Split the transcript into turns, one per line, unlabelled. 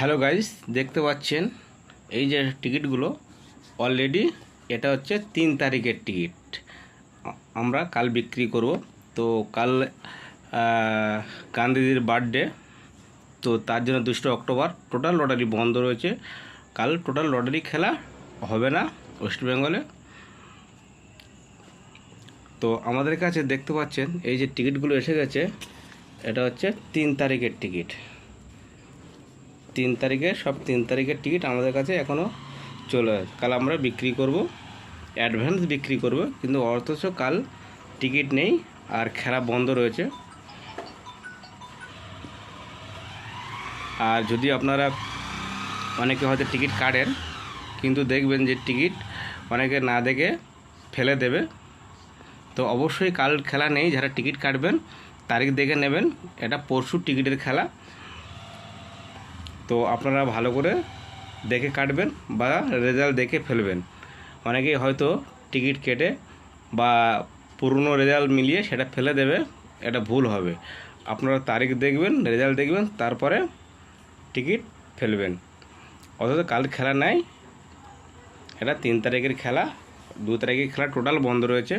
Hello guys দেখতে পাচ্ছেন এই যে টিকিটগুলো অলরেডি এটা হচ্ছে তিন তারিখের টিকিট। আমরা কাল বিক্রি করব। তো কাল গান্ধীজির বার্থডে তো তার জন্য দুশো অক্টোবর। টোটাল লটারি বন্ধ রয়েছে। কাল টোটাল লটারি খেলা হবে না ওয়েস্ট বেঙ্গলে তো আমাদের কাছে দেখতে পাচ্ছেন, এই যে টিকিটগুলো এসে গেছে, এটা হচ্ছে তিন তারিখের টিকিট। তিন তারিখে, সব তিন তারিখের টিকিট আমাদের কাছে এখনও চলে আছে কাল আমরা বিক্রি করব অ্যাডভান্স বিক্রি করব, কিন্তু অথচ কাল টিকিট নেই আর খেলা বন্ধ রয়েছে। আর যদি আপনারা অনেকে হয়তো টিকিট কাটেন, কিন্তু দেখবেন যে টিকিট অনেকে না দেখে ফেলে দেবে। তো অবশ্যই কাল খেলা নেই, যারা টিকিট কাটবেন, তারিখ দেখে নেবেন। এটা পরশু টিকিটের খেলা। তো আপনারা ভালো করে দেখে কাটবেন বা রেজাল্ট দেখে ফেলবেন। অনেকেই হয়তো টিকিট কেটে বা পুরনো রেজাল্ট মিলিয়ে সেটা ফেলে দেবে, এটা ভুল হবে। আপনারা তারিখ দেখবেন, রেজাল্ট দেখবেন, তারপরে টিকিট ফেলবেন। অথচ কাল খেলা নাই, এটা তিন তারিখের খেলা, দু তারিখের খেলা টোটাল বন্ধ রয়েছে।